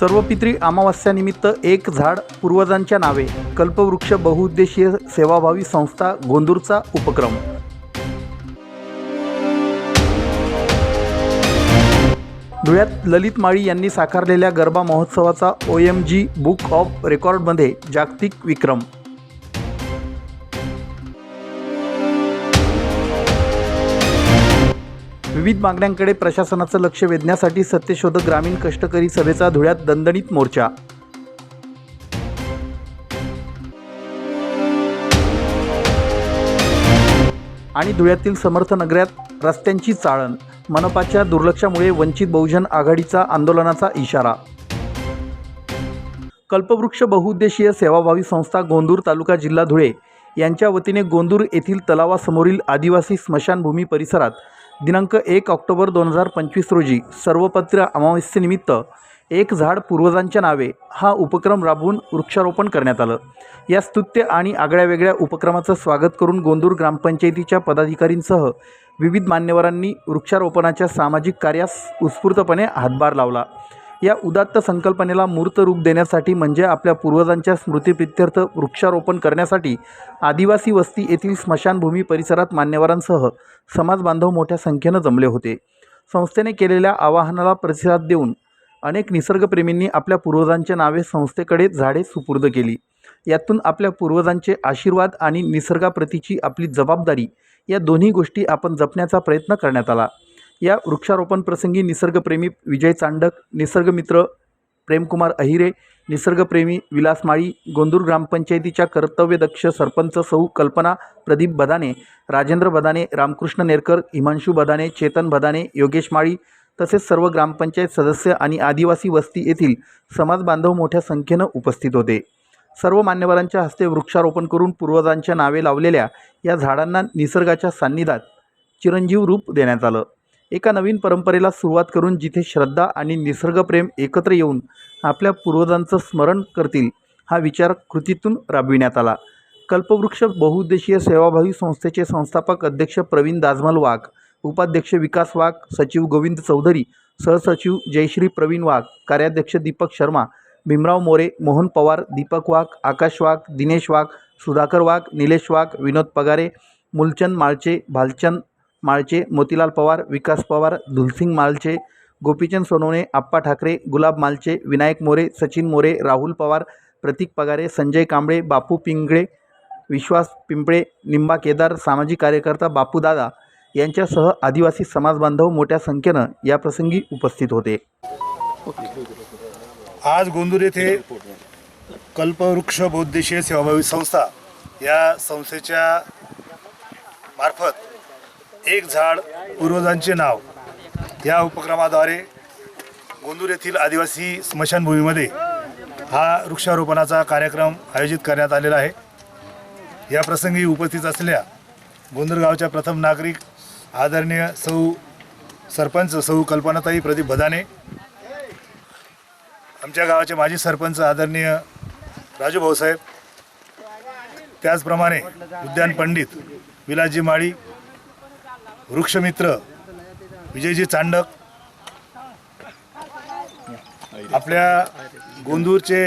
सर्वपित्री अमावस्यानिमित्त एक झाड पूर्वजांच्या नावे कल्पवृक्ष बहुउद्देशीय सेवाभावी संस्था गोंदूरचा उपक्रम. धुळ्यात ललित माळी यांनी साकारलेल्या गरबा महोत्सवाचा O M G book of रेकॉर्डमध्ये जागतिक विक्रम. विविध मागण्यांकडे प्रशासनाचं लक्ष वेधण्यासाठी सत्यशोधक ग्रामीण कष्टकरी सभेचा धुळ्यात दणदणीत मोर्चा. आणि धुळ्यातील समर्थ नगरात रस्त्यांची चाळण मनपाच्या दुर्लक्षामुळे वंचित बहुजन आघाडीचा आंदोलनाचा इशारा. कल्पवृक्ष बहुउद्देशीय सेवाभावी संस्था गोंदूर तालुका जिल्हा धुळे यांच्या वतीने गोंदूर येथील तलावासमोरील आदिवासी स्मशानभूमी परिसरात दिनांक एक ऑक्टोबर दोन हजार पंचवीस रोजी सर्वपत्र अमावस्येनिमित्त एक झाड पूर्वजांच्या नावे हा उपक्रम राबवून वृक्षारोपण करण्यात आलं. या स्तुत्य आणि आगळ्या वेगळ्या उपक्रमाचं स्वागत करून गोंदूर ग्रामपंचायतीच्या पदाधिकारींसह विविध मान्यवरांनी वृक्षारोपणाच्या सामाजिक कार्यास उत्स्फूर्तपणे हातभार लावला. या उदात्त संकल्पनेला मूर्त रूप देण्यासाठी म्हणजे आपल्या पूर्वजांच्या स्मृतीप्रित्यर्थ वृक्षारोपण करण्यासाठी आदिवासी वस्ती येथील स्मशानभूमी परिसरात मान्यवरांसह समाजबांधव मोठ्या संख्येनं जमले होते. संस्थेने केलेल्या आवाहनाला प्रतिसाद देऊन अनेक निसर्गप्रेमींनी आपल्या पूर्वजांच्या नावे संस्थेकडे झाडे सुपूर्द केली. यातून आपल्या पूर्वजांचे आशीर्वाद आणि निसर्गाप्रतीची आपली जबाबदारी या दोन्ही गोष्टी आपण जपण्याचा प्रयत्न करण्यात आला. या वृक्षारोपण प्रसंगी निसर्गप्रेमी विजय चांडक निसर्गमित्र प्रेमकुमार अहिरे निसर्गप्रेमी विलास माळी गोंदूर ग्रामपंचायतीच्या कर्तव्यदक्ष सरपंच सौ कल्पना प्रदीप बदाने राजेंद्र बदाने रामकृष्ण नेरकर हिमांशू बदाने चेतन बदाने योगेश माळी तसेच सर्व ग्रामपंचायत सदस्य आणि आदिवासी वस्ती येथील समाज बांधव मोठ्या संख्येनं उपस्थित होते. सर्व मान्यवरांच्या हस्ते वृक्षारोपण करून पूर्वजांच्या नावे लावलेल्या या झाडांना निसर्गाच्या सान्निध्यात चिरंजीव रूप देण्यात आलं. एका नवीन परंपरेला सुरुवात करून जिथे श्रद्धा आणि निसर्गप्रेम एकत्र येऊन आपल्या पूर्वजांचं स्मरण करतील हा विचार कृतीतून राबविण्यात आला. कल्पवृक्ष बहुउद्देशीय सेवाभावी संस्थेचे संस्थापक अध्यक्ष प्रवीण दाजमल वाघ उपाध्यक्ष विकास वाघ सचिव गोविंद चौधरी सहसचिव जयश्री प्रवीण वाघ कार्याध्यक्ष दीपक शर्मा भीमराव मोरे मोहन पवार दीपक वाघ आकाश वाघ दिनेश वाघ सुधाकर वाघ निलेश वाघ विनोद पगारे मुलचंद माळचे भालचंद माळचे मोतीलाल पवार विकास पवार धुलसिंग माळचे गोपीचंद सोनवणे आप्पा ठाकरे गुलाब मालचे विनायक मोरे सचिन मोरे राहुल पवार प्रतीक पगारे संजय कांबळे बापू पिंगळे विश्वास पिंपळे निंबा केदार सामाजिक कार्यकर्ता बापू दादा यांच्यासह आदिवासी समाजबांधव मोठ्या संख्येनं याप्रसंगी उपस्थित होते. आज गोंदूर येथे कल्पवृक्ष बौद्धिशीय सेवाभावी संस्था या संस्थेच्या मार्फत एक झाड पूर्वजांचे नाव. या उपक्रमाद्वारे गोंदूर येथील आदिवासी स्मशानभूमीमध्ये हा वृक्षारोपणाचा कार्यक्रम आयोजित करण्यात आलेला आहे. या प्रसंगी उपस्थित असलेल्या गोंदूर गावच्या प्रथम नागरिक आदरणीय सौ सरपंच सौ कल्पनाताई प्रदीप भदाने आमच्या गावाचे माजी सरपंच आदरणीय राजू भाऊसाहेब त्याचप्रमाणे उद्यान पंडित विलासजी माळी वृक्षमित्र विजयजी चांडक आपल्या गोंदूरचे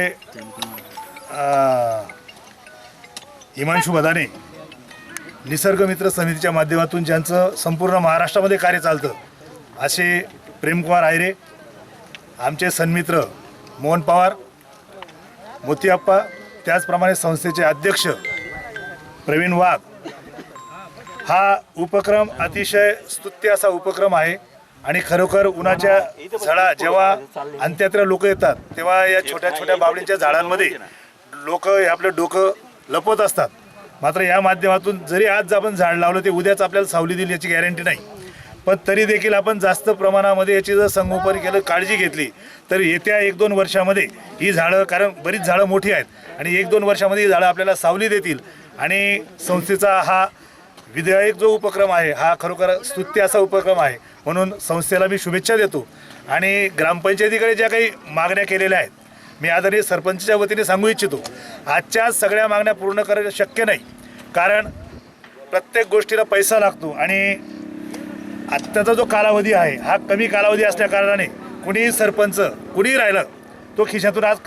हिमांशू बदाने निसर्गमित्र समितीच्या माध्यमातून ज्यांचं संपूर्ण महाराष्ट्रामध्ये कार्य चालतं असे प्रेमकुमार आयरे आमचे सन्मित्र मोहन पवार मोतीअप्पा त्याचप्रमाणे संस्थेचे अध्यक्ष प्रवीण वाघ हा उपक्रम अतिशय स्तुत्य असा उपक्रम आहे. आणि खरोखर उन्हाच्या झाडा जेव्हा अंत्यत्र लोक येतात तेव्हा या छोट्या छोट्या बावळींच्या झाडांमध्ये लोक आपलं डोकं लपवत असतात. मात्र या माध्यमातून जरी आज आपण झाड लावलं ते उद्याच आपल्याला सावली दिली याची गॅरंटी नाही. पण तरी देखील आपण जास्त प्रमाणामध्ये याची जर संगोपन केलं काळजी घेतली तर येत्या एक दोन वर्षामध्ये ही झाडं कारण बरीच झाडं मोठी आहेत. आणि एक दोन वर्षामध्ये ही झाडं आपल्याला सावली देतील. आणि संस्थेचा हा विधायक जो उपक्रम आहे हा खरोखर स्तुत्य असा उपक्रम आहे. म्हणून संस्थेला मी शुभेच्छा देतो. आणि ग्रामपंचायतीकडे ज्या काही मागण्या केलेल्या आहेत मी आदरणीय सरपंचच्या वतीने सांगू इच्छितो. आजच्या सगळ्या मागण्या पूर्ण करणं शक्य नाही. कारण प्रत्येक गोष्टीला पैसा लागतो आणि आत्ताचा जो कालावधी आहे हा कमी कालावधी असल्याकारणाने कुणीही सरपंच कुणीही राहिलं तो खिशातून आज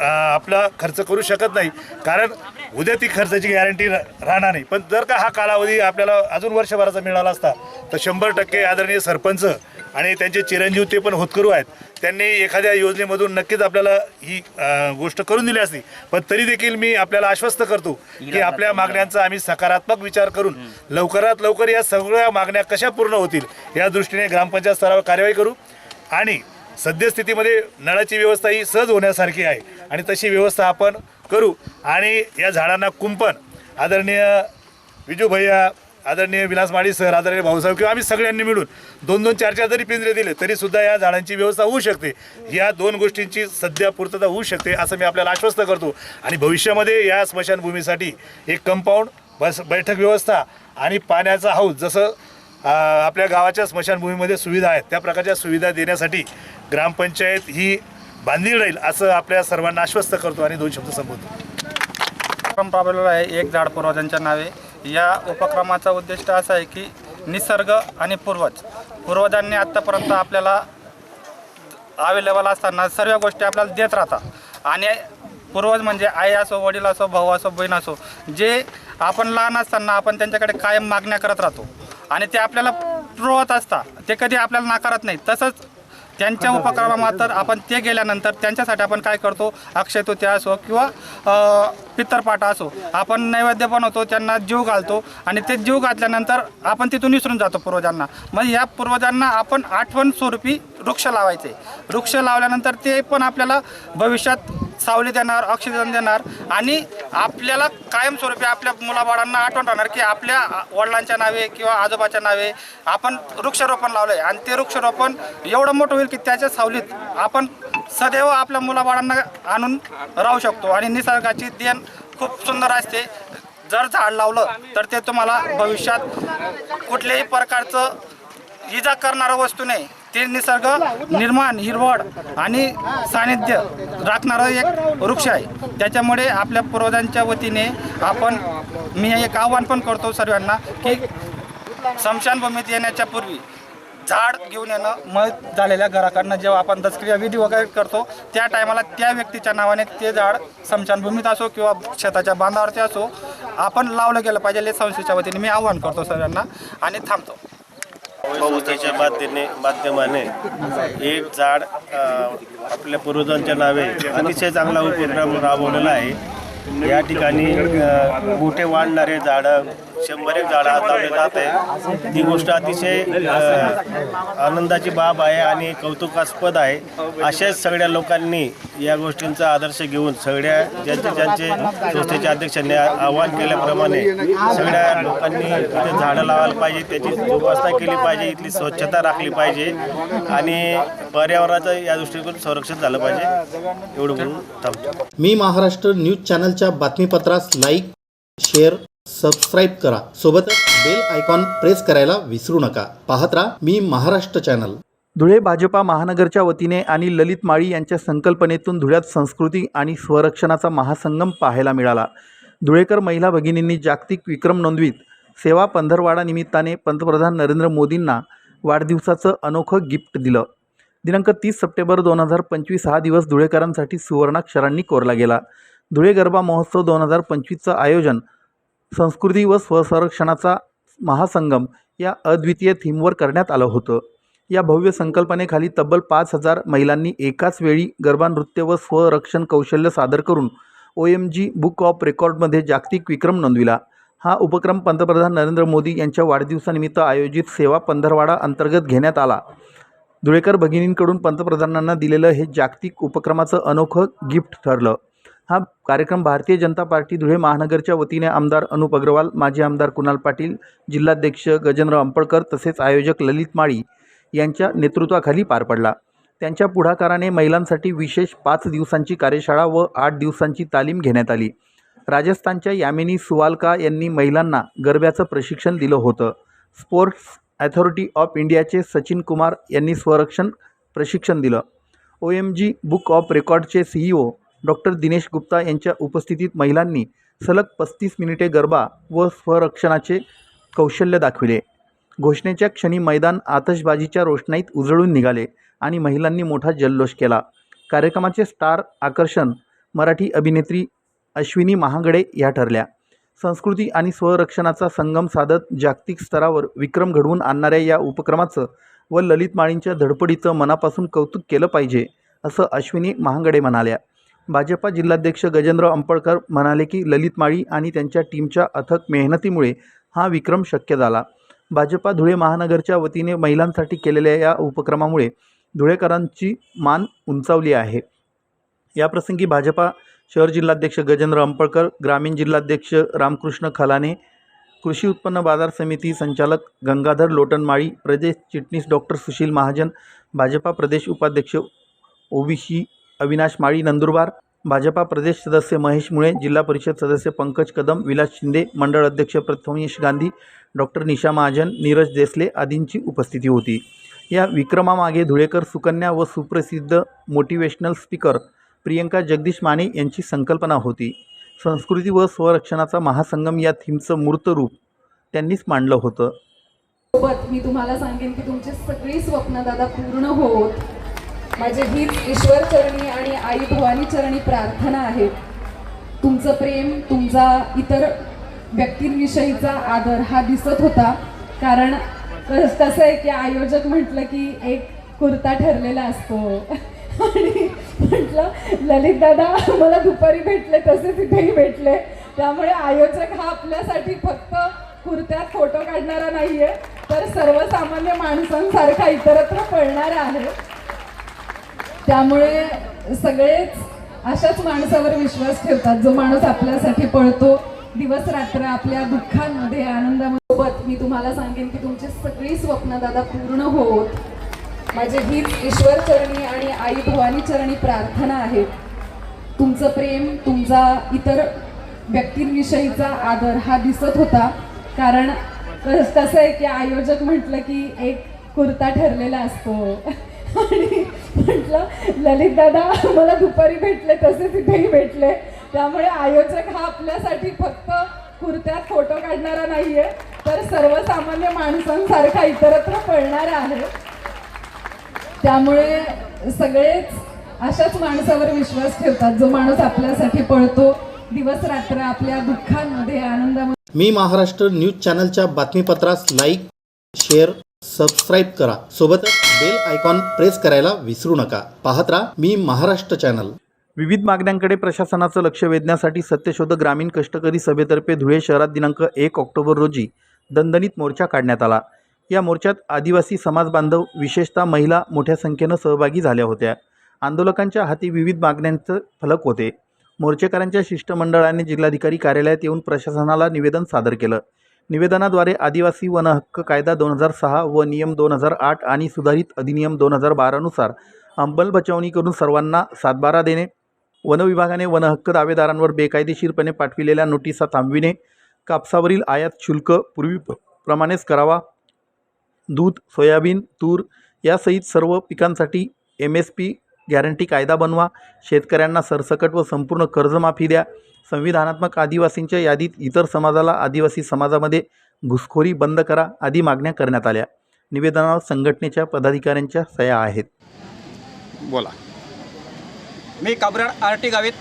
आपला खर्च करू शकत नाही. कारण उद्या ती खर्चाची गॅरंटी राहणार नाही. पण जर का हा कालावधी आपल्याला अजून वर्षभराचा मिळाला असता तर शंभर टक्के आदरणीय सरपंच आणि त्यांचे चिरंजीव ते पण होतकरू आहेत. त्यांनी एखाद्या योजनेमधून नक्कीच आपल्याला ही गोष्ट करून दिली असती. पण तरी देखील मी आपल्याला आश्वस्त करतो की आपल्या मागण्यांचा आम्ही सकारात्मक विचार करून लवकरात लवकर या सगळ्या मागण्या कशा पूर्ण होतील या दृष्टीने ग्रामपंचायत स्तरावर कार्यवाही करू. आणि सद्यस्थितीमध्ये नळाची व्यवस्था ही सहज होण्यासारखी आहे. आणि तशी व्यवस्था आपण करू. आणि या झाडांना कुंपण. आदरणीय विजू भैया आदरणीय विलास माळी सर आदरणीय भाऊसाहेब किंवा आम्ही सगळ्यांनी मिळून दोन दोन चार चार जरी पिंजरे दिले तरीसुद्धा या झाडांची व्यवस्था होऊ शकते. या दोन गोष्टींची सध्या पूर्तता होऊ शकते असं मी आपल्याला आश्वस्त करतो. आणि भविष्यामध्ये या स्मशानभूमीसाठी एक कंपाऊंड बस बैठक व्यवस्था आणि पाण्याचा हौद जसं आपल्या गावाच्या स्मशानभूमीमध्ये सुविधा आहेत त्या प्रकारच्या सुविधा देण्यासाठी ग्रामपंचायत ही बांधील राहील असं आपल्या सर्वांना आश्वस्त करतो आणि दोन शब्द संबोधतो. उपक्रम राबवलेला आहे एक झाड पूर्वजांच्या नावे. या उपक्रमाचा उद्दिष्ट असा आहे की निसर्ग आणि पूर्वज. पूर्वजांनी आत्तापर्यंत आपल्याला अवेलेबल असताना सर्व गोष्टी आपल्याला देत राहतात. आणि पूर्वज म्हणजे आई असो वडील असो भाऊ असो बहीण असो जे आपण लहान असताना आपण त्यांच्याकडे कायम मागण्या करत राहतो. आणि ते आपल्याला पुरवत असतात. ते कधी आपल्याला नाकारत नाही तसंच त्यांच्या उपक्रमामार्फत आपण ते गेल्यानंतर त्यांच्यासाठी आपण काय करतो? अक्षय तृतीया असो किंवा अ, पितरपाटा असो आपण नैवेद्य बनवतो त्यांना जीव घालतो आणि ते जीव घातल्यानंतर आपण तिथून विसरून जातो पूर्वजांना. मग या पूर्वजांना आपण आठवण स्वरूपी वृक्ष लावायचे. वृक्ष लावल्यानंतर ते पण आपल्याला भविष्यात सावली देणार ऑक्सिजन देणार आणि आपल्याला कायमस्वरूपी आपल्या मुलाबाळांना आठवण राहणार की आपल्या वडिलांच्या नावे किंवा आजोबाच्या नावे आपण वृक्षारोपण लावलं आहे आणि ते वृक्षारोपण एवढं मोठं होईल की त्याच्या सावलीत आपण सदैव आपल्या मुलाबाळांना आणून राहू शकतो. आणि निसर्गाची देण खूप सुंदर असते. जर झाड लावलं तर ते तुम्हाला भविष्यात कुठल्याही प्रकारचं इजा करणारं वस्तू नाही. ते निसर्ग निर्माण हिरवळ आणि सानिध्य राखणारं एक वृक्ष आहे. त्याच्यामुळे आपल्या पूर्वजांच्या वतीने आपण मी एक आव्हान पण करतो सर्वांना की स्मशानभूमीत येण्याच्या पूर्वी झाड घेऊन येणं मग झालेल्या घराकडनं जेव्हा आपण दसक्रिया विधी वगैरे करतो त्या टायमाला त्या व्यक्तीच्या नावाने ते झाड स्मशानभूमीत असो किंवा शेताच्या बांधावरती असो आपण लावलं गेलं पाहिजे हे संस्थेच्या वतीने मी आव्हान करतो सर्वांना आणि थांबतो. संस्थेच्या माध्यमे माध्यमाने एक झाड आपल्या पूर्वजांच्या नावे अतिशय चांगला उपक्रम राबवलेला आहे. या ठिकाणी मोठे वाढणारे झाडं शंभर एक झाडं आज जात आहे. ती गोष्ट अतिशय आनंदाची बाब आहे आणि कौतुकास्पद आहे. अशाच सगळ्या लोकांनी या गोष्टींचा आदर्श घेऊन सगळ्या ज्यांचे ज्यांचे संस्थेच्या अध्यक्षांनी आवाहन केल्याप्रमाणे सगळ्या लोकांनी तिथे झाडं लावायला पाहिजे त्याची जोपासना केली पाहिजे इथली स्वच्छता राखली पाहिजे आणि पर्यावरणाचं या दृष्टिकोन संरक्षण झालं पाहिजे. एवढं म्हणून थांबतो. मी महाराष्ट्र न्यूज चॅनलच्या बातमीपत्रास लाईक शेअर सबस्क्राईब करा. सोबतच बेल आयकॉन प्रेस करायला विसरू नका. पाहत राहा मी महाराष्ट्र चॅनल धुळे भाजपा महानगरच्या वतीने आणि ललित माळी यांच्या संकल्पनेतून धुळ्यात संस्कृती आणि स्वरक्षणाचा महासंगम पाहायला मिळाला. धुळेकर महिला भगिनींनी जागतिक विक्रम नोंदवीत. सेवा पंधरवाडा निमित्ताने पंतप्रधान नरेंद्र मोदींना वाढदिवसाचं अनोखं गिफ्ट दिलं. दिनांक तीस सप्टेंबर दोन हजार पंचवीस हा दिवस धुळेकरांसाठी सुवर्णाक्षरांनी कोरला गेला. धुळे गरबा महोत्सव दोन हजार पंचवीसचं आयोजन संस्कृती व स्वसंरक्षणाचा महासंगम या अद्वितीय थीमवर करण्यात आलं होतं. या भव्य संकल्पनेखाली तब्बल पाच हजार महिलांनी एकाच वेळी गरबा नृत्य व स्वरक्षण कौशल्य सादर करून O M G book of रेकॉर्डमध्ये जागतिक विक्रम नोंदविला. हा उपक्रम पंतप्रधान नरेंद्र मोदी यांच्या वाढदिवसानिमित्त आयोजित सेवा पंधरवाडा अंतर्गत घेण्यात आला. धुळेकर भगिनींकडून पंतप्रधानांना दिलेलं हे जागतिक उपक्रमाचं अनोखं गिफ्ट ठरलं. हा कार्यक्रम भारतीय जनता पार्टी धुळे महानगरच्या वतीने आमदार अनुप अग्रवाल माजी आमदार कुणाल पाटील जिल्हाध्यक्ष गजेंद्र अंपळकर तसेच आयोजक ललित माळी यांच्या नेतृत्वाखाली पार पडला. त्यांच्या पुढाकाराने महिलांसाठी विशेष पाच दिवसांची कार्यशाळा व आठ दिवसांची तालीम घेण्यात आली. राजस्थानच्या यामिनी सुवालका यांनी महिलांना गरब्याचं प्रशिक्षण दिलं होतं. स्पोर्ट्स ॲथॉरिटी ऑफ इंडियाचे सचिन कुमार यांनी स्वरक्षण प्रशिक्षण दिलं. O M G book of रेकॉर्डचे C E O doctor Dinesh Gupta यांच्या उपस्थितीत महिलांनी सलग पस्तीस मिनिटे गरबा व स्वरक्षणाचे कौशल्य दाखविले. घोषणेच्या क्षणी मैदान आतषबाजीच्या रोषणाईत उजळून निघाले आणि महिलांनी मोठा जल्लोष केला. कार्यक्रमाचे स्टार आकर्षण मराठी अभिनेत्री अश्विनी महागडे या ठरल्या. संस्कृती आणि स्वरक्षणाचा संगम साधत जागतिक स्तरावर विक्रम घडवून आणणाऱ्या या उपक्रमाचं व ललित माळींच्या धडपडीचं मनापासून कौतुक केलं पाहिजे असं अश्विनी महागडे म्हणाल्या. भाजपा जिल्हाध्यक्ष गजेंद्र अंपळकर म्हणाले की ललित माळी आणि त्यांच्या टीमच्या अथक मेहनतीमुळे हा विक्रम शक्य झाला. भाजपा धुळे महानगरच्या वतीने महिलांसाठी केलेल्या या उपक्रमामुळे धुळेकरांची मान उंचावली आहे. याप्रसंगी भाजपा शहर जिल्हाध्यक्ष गजेंद्र अंपळकर ग्रामीण जिल्हाध्यक्ष रामकृष्ण खलाने कृषी उत्पन्न बाजार समिती संचालक गंगाधर लोटनमाळी प्रदेश चिटणीस डॉक्टर सुशील महाजन भाजपा प्रदेश उपाध्यक्ष ओबीसी अविनाश माळी नंदुरबार भाजपा प्रदेश सदस्य महेश मुळे जिल्हा परिषद सदस्य पंकज कदम विलास शिंदे मंडळ अध्यक्ष प्रथमेश गांधी डॉक्टर निशा महाजन नीरज देसले आदींची उपस्थिती होती. या विक्रमामागे धुळेकर सुकन्या व सुप्रसिद्ध मोटिवेशनल स्पीकर प्रियंका जगदीश माने यांची संकल्पना होती. संस्कृती व स्वरक्षणाचा महासंगम या थीमचं मूर्त रूप त्यांनीच मांडलं होतं. सोबत मी तुम्हाला सांगेन की तुमची सगळी स्वप्न दादा पूर्ण होत माझी हीच ईश्वर चरणी आणि आई भवानी चरणी प्रार्थना आहे. तुमचं प्रेम तुमचा इतर व्यक्तींविषयीचा आदर हा दिसत होता. कारण कसं आहे की आयोजक म्हटलं की एक कुर्ता ठरलेला असतो. आणि म्हटलं ललित दादा मला दुपारी भेटले तसे तिथेही भेटले. त्यामुळे आयोजक हा आपल्यासाठी फक्त कुर्त्यात फोटो काढणारा नाहीये तर सर्वसामान्य माणसांसारखा इतरत्र पळणारा आहे. त्यामुळे सगळेच अशाच माणसावर विश्वास ठेवतात. जो माणूस आपल्यासाठी पळतो दिवस रात्र आपल्या दुःखांमध्ये आनंदासोबत मी तुम्हाला सांगेन की तुमची सगळी स्वप्न दादा पूर्ण होत. माझे हीच ईश्वर चरणी आणि आई भवानी चरणी प्रार्थना आहे. तुमचं प्रेम तुमचा इतर व्यक्तींविषयीचा आदर हा दिसत होता. कारण कस- कसं आहे की आयोजक म्हटलं की एक कुर्ता ठरलेला असतो. आणि म्हटलं ललित दादा मला दुपारी भेटले तसे तिथेही भेटले. त्यामुळे आयोजक हा आपल्यासाठी फक्त कुर्त्यात फोटो काढणारा नाहीये तर सर्वसामान्य माणसांसारखा इतरत्र पळणारा आहे. त्यामुळे सगळेच अशाच माणसावर विश्वास ठेवतात जो माणूस आपल्यासाठी पळतो दिवस रात्र आपल्या दुःखांमध्ये आनंदामध्ये. मी महाराष्ट्र न्यूज चॅनलच्या बातमीपत्रास लाईक शेअर सबस्क्राईब करा. सोबतच बेल आयकॉन प्रेस करायला विसरू नका. पाहत राहा मी महाराष्ट्र चॅनल विविध मागण्यांकडे प्रशासनाचं लक्ष वेधण्यासाठी सत्यशोधक ग्रामीण कष्टकरी सभेतर्फे धुळे शहरात दिनांक एक ऑक्टोबर रोजी दणदणीत मोर्चा काढण्यात आला. या मोर्चात आदिवासी समाज बांधव विशेषतः महिला मोठ्या संख्येनं सहभागी झाल्या होत्या. आंदोलकांच्या हाती विविध मागण्यांचं फलक होते. मोर्चेकऱ्यांच्या शिष्टमंडळाने जिल्हाधिकारी कार्यालयात येऊन प्रशासनाला निवेदन सादर केलं. निवेदनाद्वारे आदिवासी वनहक्क कायदा दोन हजार सहा व नियम दोन हजार आठ आणि सुधारित अधिनियम दोन हजार बारानुसार अंमलबजावणी करून सर्वांना सातबारा देणे. वन विभागाने दावेदारांवर बेकायदेशीरपणे पाठविलेल्या नोटिसा थांबविणे. कापसावरील आयात शुल्क पूर्वीप्रमाणेच करावा. दूध सोयाबीन तूर यासहित सर्व पिकांसाठी एम एस पी गॅरंटी कायदा बनवा. शेतकऱ्यांना सरसकट व संपूर्ण कर्जमाफी द्या. संविधानात्मक आदिवासींच्या यादीत इतर समाजाला आदिवासी समाजामध्ये घुसखोरी बंद करा आदी मागण्या करण्यात आल्या. निवेदनावर संघटनेच्या पदाधिकाऱ्यांच्या सह्या आहेत. बोला. मी काबराड आर टी गावित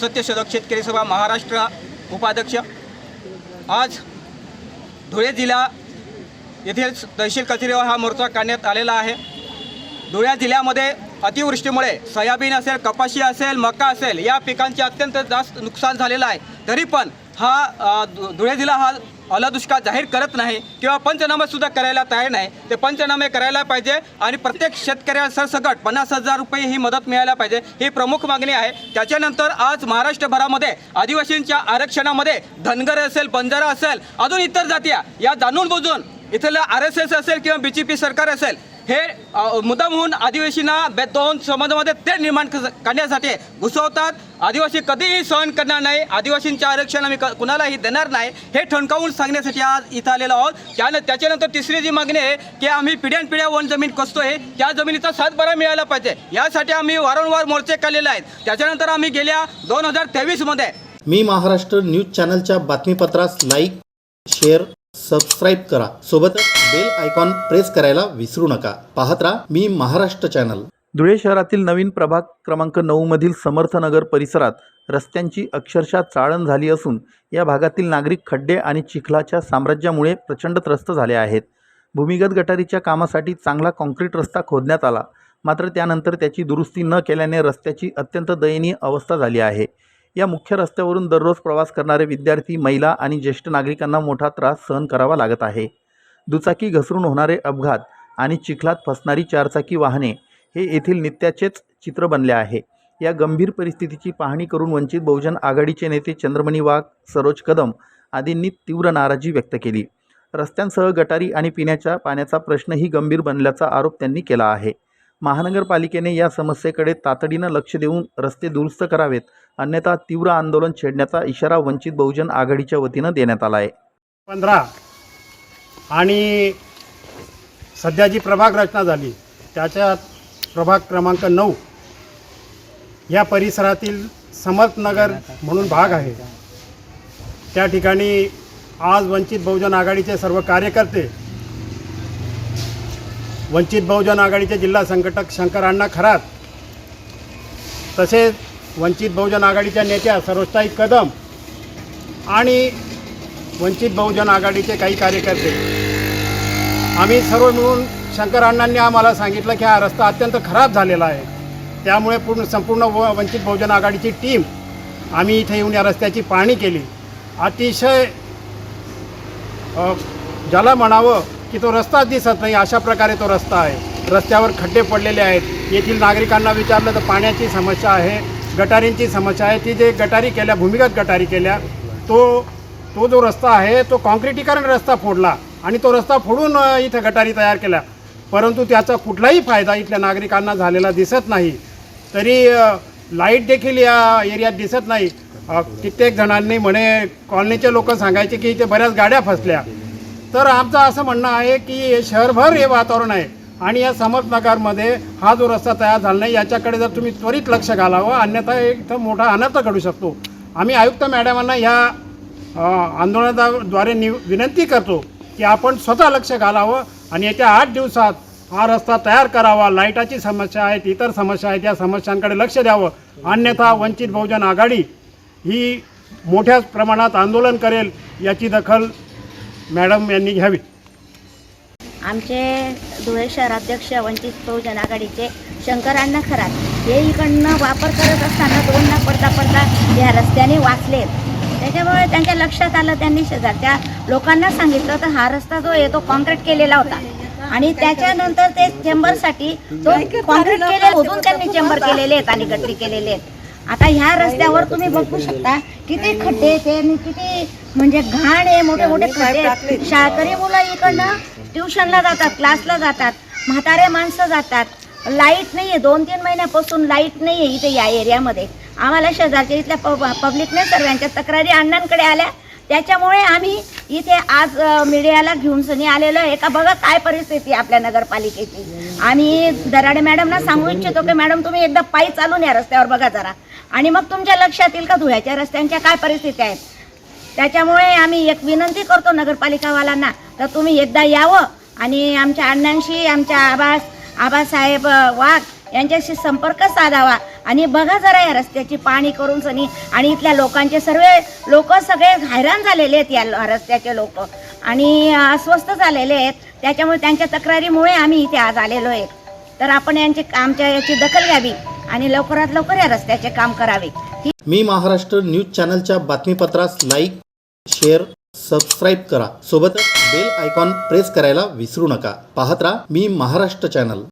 सत्यशोधक शेतकरी सभा महाराष्ट्र उपाध्यक्ष. आज धुळे जिल्हा येथील तहसील कचेरीवर हा मोर्चा काढण्यात आलेला आहे. धुळे जिल्ह्यामध्ये अतिवृष्टीमुळे सोयाबीन असेल कपाशी असेल मका असेल या पिकांचे अत्यंत जास्त नुकसान झालेलं आहे. तरी पण हा धुळे जिल्हा हा ओला दुष्काळ जाहीर करत नाही किंवा पंचनामेसुद्धा करायला तयार नाही. ते पंचनामे करायला पाहिजे आणि प्रत्येक शेतकऱ्याला सरसकट पन्नास हजार रुपये ही मदत मिळायला पाहिजे ही प्रमुख मागणी आहे. त्याच्यानंतर आज महाराष्ट्रभरामध्ये आदिवासींच्या आरक्षणामध्ये धनगर असेल बंजारा असेल अजून इतर जाती या जाणून बुजून इथलं आर एस एस असेल किंवा बी जे पी सरकार असेल हे अ, होऊन आदिवासींना बे दोन समाजामध्ये ते निर्माण क- करण्यासाठी घुसवतात. आदिवासी कधीही सहन करणार नाही. आदिवासींचे आरक्षण आम्ही क- कुणालाही देणार नाही. हे ठणकावून सांगण्यासाठी आज इथं आलेलो आहोत. त्यानं त्याच्यानंतर तिसरी जी मागणी आहे की आम्ही पिढ्यान पिढ्या वन जमीन कसतोय त्या जमिनीचा सातबारा मिळायला पाहिजे. यासाठी आम्ही वारंवार मोर्चे काढलेले आहेत. त्याच्यानंतर आम्ही गेल्या दोन हजार तेवीसमध्ये मी महाराष्ट्र न्यूज चॅनलच्या बातमीपत्रास लाईक शेअर सबस्क्राईब करा. सोबतच बेल आयकॉन प्रेस करायला विसरू नका. पाहत राहा मी महाराष्ट्र चॅनल धुळे शहरातील नवीन प्रभाग क्रमांक नऊमधील समर्थनगर परिसरात रस्त्यांची अक्षरशः चाळण झाली असून या भागातील नागरिक खड्डे आणि चिखलाच्या साम्राज्यामुळे प्रचंड त्रस्त झाले आहेत. भूमिगत गटारीच्या कामासाठी चांगला कॉन्क्रीट रस्ता खोदण्यात आला. मात्र त्यानंतर त्याची दुरुस्ती न केल्याने रस्त्याची अत्यंत दयनीय अवस्था झाली आहे. या मुख्य रस्त्यावरून दररोज प्रवास करणारे विद्यार्थी महिला आणि ज्येष्ठ नागरिकांना मोठा त्रास सहन करावा लागत आहे. दुचाकी घसरून होणारे अपघात आणि चिखलात फसणारी चारचाकी वाहने हे येथील नित्याचेच चित्र बनले आहे. या गंभीर परिस्थितीची पाहणी करून वंचित बहुजन आघाडीचे नेते चंद्रमणी वाघ सरोज कदम आदींनी तीव्र नाराजी व्यक्त केली. रस्त्यांसह गटारी आणि पिण्याच्या पाण्याचा प्रश्नही गंभीर बनल्याचा आरोप त्यांनी केला आहे. महानगरपालिकेने या समस्येकडे तातडीनं लक्ष देऊन रस्ते दुरुस्त करावेत अन्यथा तीव्र आंदोलन छेडण्याचा इशारा वंचित बहुजन आघाडीच्या वतीनं देण्यात आला आहे पंधरा आणि सध्या जी प्रभाग रचना झाली त्याच्यात प्रभाग क्रमांक नऊ या परिसरातील समर्थनगर म्हणून भाग आहे. त्या ठिकाणी आज वंचित बहुजन आघाडीचे सर्व कार्यकर्ते वंचित बहुजन आघाडीचे जिल्हा संघटक शंकर अण्णा खरात तसेच वंचित बहुजन आघाडीच्या नेत्या सरोजताई कदम आणि वंचित बहुजन आघाडीचे काही कार्यकर्ते. आम्ही सर्व मिळून शंकर अण्णांनी आम्हाला सांगितलं की हा रस्ता अत्यंत खराब झालेला आहे. त्यामुळे पूर्ण संपूर्ण व वंचित बहुजन आघाडीची टीम आम्ही इथे येऊन या रस्त्याची पाहणी केली. अतिशय ज्याला म्हणावं की तो रस्ताच दिसत नाही अशा प्रकारे तो रस्ता आहे. रस्त्यावर खड्डे पडलेले आहेत. येथील नागरिकांना विचारलं तर पाण्याची समस्या आहे गटारींची समस्या आहे. ती जे गटारी केल्या भूमिगत गटारी केल्या तो तो जो रस्ता आहे तो काँक्रिटीकरण रस्ता फोडला आणि तो रस्ता फोडून इथं गटारी तयार केल्या. परंतु त्याचा कुठलाही फायदा इथल्या नागरिकांना झालेला दिसत नाही. तरी लाइट देखील या एरियात दिसत नाही. कित्येक जणांनी म्हणे कॉलनीचे लोक सांगायचे की इथे बऱ्याच गाड्या फसल्या. तर आमचं असं म्हणणं आहे की हे शहरभर हे वातावरण आहे आणि या समर्थनगरमध्ये हा जो रस्ता तयार झाला नाही याच्याकडे जर तुम्ही त्वरित लक्ष घालावं अन्यथा इथं मोठा अनर्थ घडू शकतो. आम्ही आयुक्त मॅडमांना ह्या आंदोलनाद्वारे नि विनंती करतो की आपण स्वतः लक्ष घालावं आणि येत्या आठ दिवसात हा रस्ता तयार करावा. लाईटाची समस्या आहेत इतर समस्या आहेत या समस्यांकडे लक्ष द्यावं. अन्यथा वंचित बहुजन आघाडी ही मोठ्या प्रमाणात आंदोलन करेल याची दखल मॅडम यांनी घ्यावी. आमचे धुळे शहराध्यक्ष वंचित बहुजन आघाडीचे शंकरांना खरात. हे इकडनं वापर करत असताना दोनदा पडता पडता या रस्त्याने वाचलेत त्याच्यामुळे त्यांच्या लक्षात आलं त्यांनी शेजारच्या लोकांना सांगितलं तर हा रस्ता जो आहे तो कॉन्क्रीट केलेला होता. आणि त्याच्यानंतर ते चेंबरसाठी तो कॉन्क्रीट केले होतून त्यांनी चेंबर केलेले आहेत आणि गट्टी केलेले आहेत. आता ह्या रस्त्यावर तुम्ही बघू शकता किती खड्डे ते आणि किती म्हणजे घाण आहे मोठे मोठे खड्डे आहेत. शाळकरी मुलं इकडनं ट्युशनला जातात क्लासला जातात म्हातारे माणसं जातात. लाइट नाही आहे दोन तीन महिन्यापासून लाइट नाही आहे इथे या एरियामध्ये. आम्हाला शेजारच्या इथल्या पब पब्लिकने सर्वांच्या तक्रारी अण्णांकडे आल्या. त्याच्यामुळे आम्ही इथे आज मीडियाला घेऊन सनी आलेलो आहे. का बघा काय परिस्थिती आहे आपल्या नगरपालिकेची. आम्ही दराडे मॅडमना सांगू इच्छितो की मॅडम तुम्ही एकदा पायी चालून या रस्त्यावर बघा जरा. आणि मग तुमच्या लक्षात येईल का धुळ्याच्या रस्त्यांच्या काय परिस्थिती आहेत? त्याच्यामुळे आम्ही एक विनंती करतो नगरपालिकावाल्यांना तर तुम्ही एकदा यावं आणि आमच्या अण्णांशी आमच्या आबास आबासाहेब वाघ यांच्याशी संपर्क साधावा आणि बघा जरा या रस्त्याची पाणी करून सनी आणि इथल्या लोकांचे सर्व लोक सगळे हैराण झालेले आहेत या रस्त्याचे लोक आणि अस्वस्थ झालेले आहेत. त्याच्यामुळे त्यांच्या तक्रारीमुळे आम्ही इथे आज आलेलो आहे. तर आपण यांची आमच्या याची दखल घ्यावी. आणि लवकरात लवकर या रस्त्याचे काम करावे. मी महाराष्ट्र न्यूज चॅनलच्या बातमीपत्रास लाईक शेअर सबस्क्राईब करा. सोबतच बेल आयकॉन प्रेस करायला विसरू नका. पाहत राहा मी महाराष्ट्र चॅनल.